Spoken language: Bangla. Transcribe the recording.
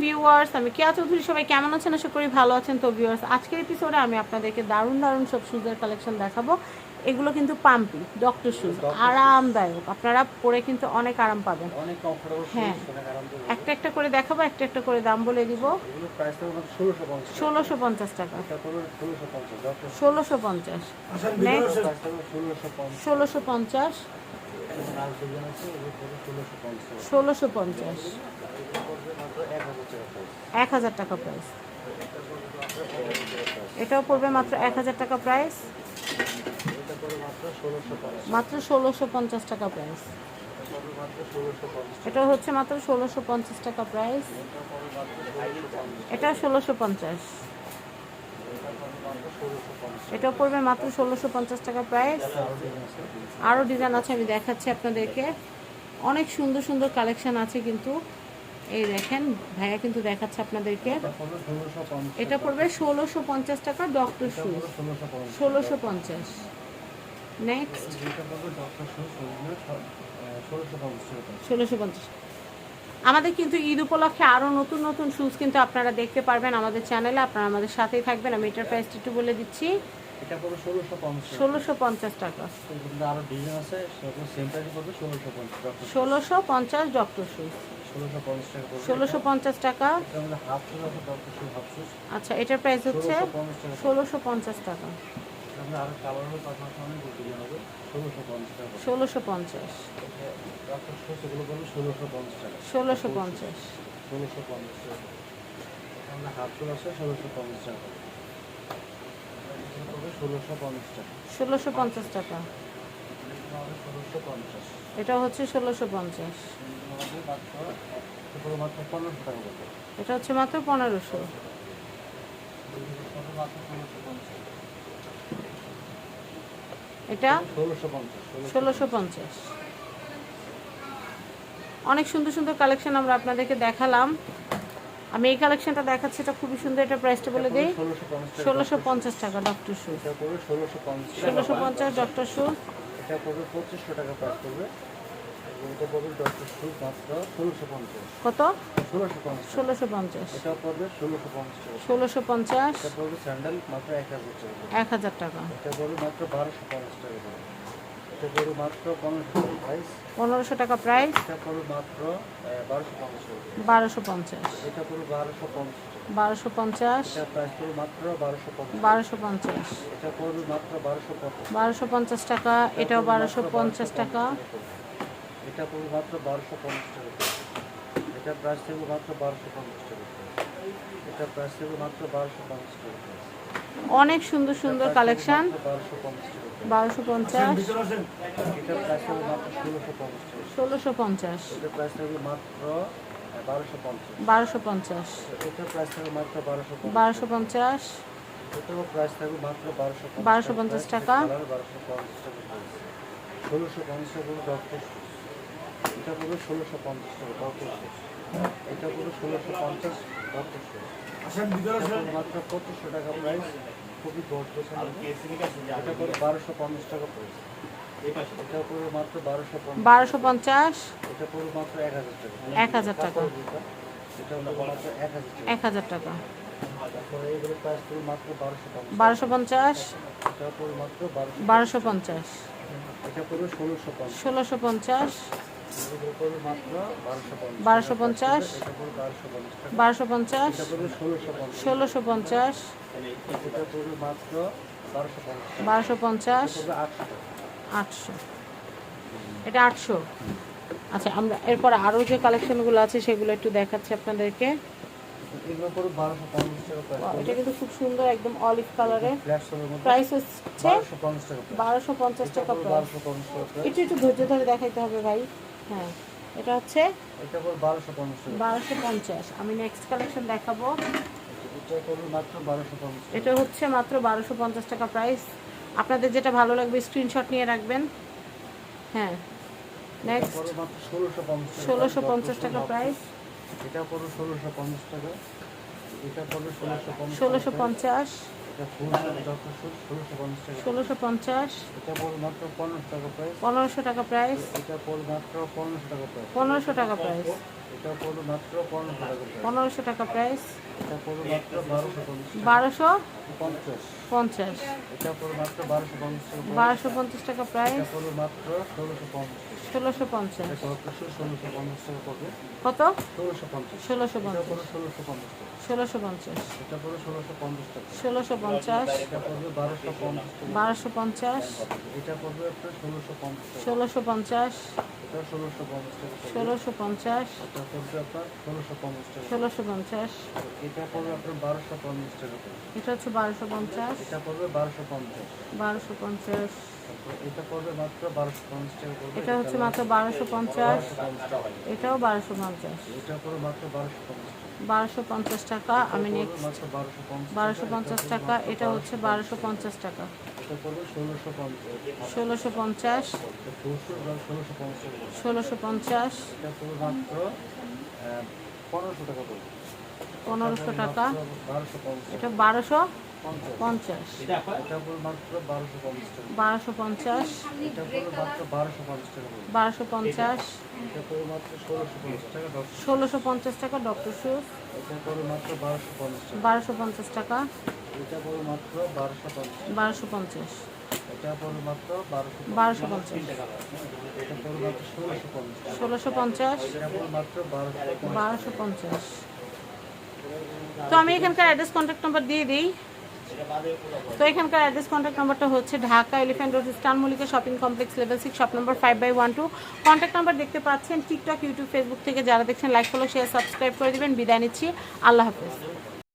ভিউয়ার্স আমি কেয়া চৌধুরী সবাই কেমন আছেন? আশা করি ভালো আছেন। তো ভিউয়ার্স আজকের এপিসোডে আমি আপনাদেরকে দারুণ দারুণ সব শুজের কালেকশন দেখাবো। এগুলো কিন্তু পাম্পি ডক্টর শুজ আরামদায়ক। আপনারা পরে কিন্তু অনেক আরাম পাবেন। হ্যাঁ। একটা একটা করে দেখাবো একটা একটা করে দাম বলে দিব। ষোলোশো পঞ্চাশ। টাকা। ষোলোশো পঞ্চাশ ষোলোশো পঞ্চাশ। ষোলোশো পঞ্চাশ। এক হাজার টাকা প্রাইস এটাও পড়বে মাত্র এক হাজার টাকা প্রাইস মাত্র ষোলোশো পঞ্চাশ টাকা প্রাইস এটা হচ্ছে মাত্র ষোলোশো পঞ্চাশ টাকা প্রাইস এটা ষোলোশো পঞ্চাশ এটা ষোলোশো পঞ্চাশ এটা পড়বে মাত্র ষোলোশো পঞ্চাশ এটাও পড়বে মাত্র ষোলোশো পঞ্চাশ টাকা প্রাইস আরও ডিজাইন আছে আমি দেখাচ্ছি আপনাদেরকে। অনেক সুন্দর সুন্দর কালেকশান আছে কিন্তু। এই দেখেন ভাইয়া কিন্তু দেখাচ্ছে আপনাদেরকে। এটা পড়বে ষোলোশো পঞ্চাশ টাকা ডক্টর পড়বে ষোলোশো পঞ্চাশ নেক্সট ষোলোশো পঞ্চাশ টাকা price। ষোলোশো পঞ্চাশ আমাদের কিন্তু ঈদ উপলক্ষে আরও নতুন নতুন শুজ কিন্তু আপনারা দেখতে পারবেন আমাদের চ্যানেলে আপনারা আমাদের সাথেই থাকবেন। আমি এটার প্রাইসটা একটু বলে দিচ্ছি। ষোলোশো পঞ্চাশ টাকা। ষোলোশো পঞ্চাশ ডক্টর শুজ ষোলোশো পঞ্চাশ টাকা আচ্ছা এটার প্রাইস হচ্ছে ষোলোশো পঞ্চাশ টাকা। ষোলোশো পঞ্চাশ ষোলোশো পঞ্চাশ। টাকা। ষোলোশো পঞ্চাশ। ষোলোশো পঞ্চাশ টাকা। এটা হচ্ছে ষোলোশো পঞ্চাশ। এটা হচ্ছে মাত্র পনেরোশো পড়বে মাত্র ষোলোশো পঞ্চাশ এটা? ষোলোশো পঞ্চাশ অনেক সুন্দর সুন্দর কালেকশন আমরা আপনাদেরকে দেখালাম। আমি এই কালেকশনটা দেখাচ্ছি এটা খুবই সুন্দর এটা প্রাইসটা বলে দিই। ষোলোশো পঞ্চাশ টাকা ডক্টর শুজ ষোলোশো পঞ্চাশ ডক্টর এটা পঁচিশশো টাকা প্রাইস এটা পড়বে ডক্টর শুজ মাত্র ষোলোশো পঞ্চাশ। কত? ষোলোশো পঞ্চাশ। ষোলোশো পঞ্চাশ। এটা পড়বে ষোলোশো পঞ্চাশ। ষোলোশো পঞ্চাশ। এটা পড়বে স্যান্ডেল মাত্র এক হাজার টাকা। এক হাজার টাকা। এটা পড়বে মাত্র বারোশো পঞ্চাশ টাকা। করে এটা পড়বে মাত্র পনেরোশো টাকা প্রাইস পনেরোশো টাকা প্রাইস এটা পড়বে মাত্র বারোশো পঞ্চাশ বারোশো পঞ্চাশ। এটা পড়বে বারোশো পঞ্চাশ বারোশো পঞ্চাশ। বারোশো পঞ্চাশ বারোশো পঞ্চাশ টাকা এটাও বারোশো পঞ্চাশ টাকা। এটা পড়বে মাত্র বারোশো পঞ্চাশ টাকা। এটা প্রাইস থাকবে মাত্র বারোশো পঞ্চাশ টাকা। এটা প্রাইস থাকবে মাত্র বারোশো পঞ্চাশ টাকা। অনেক সুন্দর সুন্দর কালেকশন বারোশো পঞ্চাশ ষোলোশো পঞ্চাশ বারোশো পঞ্চাশ বারোশো পঞ্চাশ বারোশো পঞ্চাশ টাকা। বারোশো পঞ্চাশ টাকা ষোলোশো পঞ্চাশ এটা পড়বে ষোলোশো পঞ্চাশ টাকা ডক্টর এটা পড়বে ষোলোশো পঞ্চাশ ডক্টর মাত্র পঁচিশশো টাকা প্রাইস খুবই এটা পড়বে বারোশো পঞ্চাশ টাকা প্রাইস এটা পড়বে মাত্র বারোশো বারোশো পঞ্চাশ? এটা পড়বে মাত্র এক হাজার টাকা। এক হাজার টাকা। এটা হলো মাত্র এক হাজার এক হাজার টাকা। তারপরে এইগুলো মাত্র বারোশো পঞ্চাশ। বারোশো পঞ্চাশ? এটা পড়বে মাত্র বারোশো বারোশো পঞ্চাশ। এটা পড়বে ষোলোশো পঞ্চাশ। বারোশো পঞ্চাশ বারোশো পঞ্চাশ ষোলোশো পঞ্চাশ বারোশো পঞ্চাশ আটশো। এটা আটশো। আচ্ছা আমরা এরপর আরও যে কালেকশনগুলো আছে সেগুলো একটু দেখাচ্ছি আপনাদেরকে। এটা কিন্তু খুব সুন্দর একদম অলিভ কালারের প্রাইস হচ্ছে বারোশো পঞ্চাশ টাকা একটু একটু ধৈর্য ধরে দেখাইতে হবে ভাই। হ্যাঁ এটা হচ্ছে এটা বারোশো পঞ্চাশ। আমি নেক্সট কালেকশন দেখাবো। এটা হচ্ছে মাত্র বারোশো পঞ্চাশ টাকা প্রাইস আপনাদের যেটা ভালো লাগবে স্ক্রিনশট নিয়ে রাখবেন। হ্যাঁ নেক্সট ষোলোশো পঞ্চাশ টাকা। প্রাইস এটা পড়বে ষোলোশো পঞ্চাশ টাকা। এটা পড়বে ষোলোশো পঞ্চাশ। ষোলোশো পঞ্চাশ পনেরোশো টাকা প্রাইস পনেরোশো টাকা প্রাইস এটা পড়বে মাত্র পনেরোশো টাকা প্রাইস এটা পড়বে মাত্র পনেরোশো টাকা করে। পনেরোশো টাকা প্রাইস এটা পড়বে মাত্র বারোশো পঞ্চাশ। বারোশো পঞ্চাশ। পঞ্চাশ। এটা পড়বে মাত্র বারোশো পঞ্চাশ টাকা প্রাইস এটা পড়বে মাত্র ষোলোশো পঞ্চাশ। ষোলোশো পঞ্চাশ। এটা ষোলোশো পঞ্চাশ টাকা পড়বে কত? ষোলোশো পঞ্চাশ। ষোলোশো এটা ষোলোশো পঞ্চাশ এটা ষোলোশো পঞ্চাশ এটা পড়বে বারোশো পঞ্চাশ বারোশো পঞ্চাশ। এটা পঞ্চাশ ষোলোশো পঞ্চাশ। এটা ষোলোশো পঞ্চাশ টাকা। পড়বে। ষোলোশো পঞ্চাশ এটা পড়বে আপনার ষোলোশো পঞ্চাশ। টাকা ষোলোশো পঞ্চাশ। এটা পড়বে আপনার বারোশো পঞ্চাশ টাকা। এটা হচ্ছে বারোশো পঞ্চাশ। এটা পড়বে বারোশো পঞ্চাশ। বারোশো পঞ্চাশ। এটা হচ্ছে মাত্র বারোশো পঞ্চাশ। এটাও বারোশো পঞ্চাশ। বারোশো পঞ্চাশ টাকা। আমি নেক্সট বারোশো পঞ্চাশ টাকা। এটা হচ্ছে বারোশো পঞ্চাশ টাকা। ষোলোশো পঞ্চাশ। ষোলোশো পঞ্চাশ। পনেরোশো টাকা এটা বারোশো। পঞ্চাশ। বারোশো পঞ্চাশ বারোশো পঞ্চাশ। ষোলোশো পঞ্চাশ টাকা ডক্টর শুজ বারোশো পঞ্চাশ টাকা। বারোশো পঞ্চাশ বারোশো পঞ্চাশ ষোলোশো পঞ্চাশ বারোশো পঞ্চাশ তো আমি এখানকার অ্যাড্রেস কন্ট্যাক্ট নাম্বার দিয়ে দিই। তো এখানকার অ্যাড্রেস কন্ট্যাক্ট নাম্বারটা হচ্ছে Dhaka elephant road stun Mallika shopping complex level six shop number five by one two contact number দেখতে পাচ্ছেন টিকটক ইউটিউব ফেসবুক থেকে যারা দেখছেন লাইক ফলো শেয়ার সাবস্ক্রাইব করে দেবেন। বিদায় নিচ্ছি। আল্লাহ হাফেজ।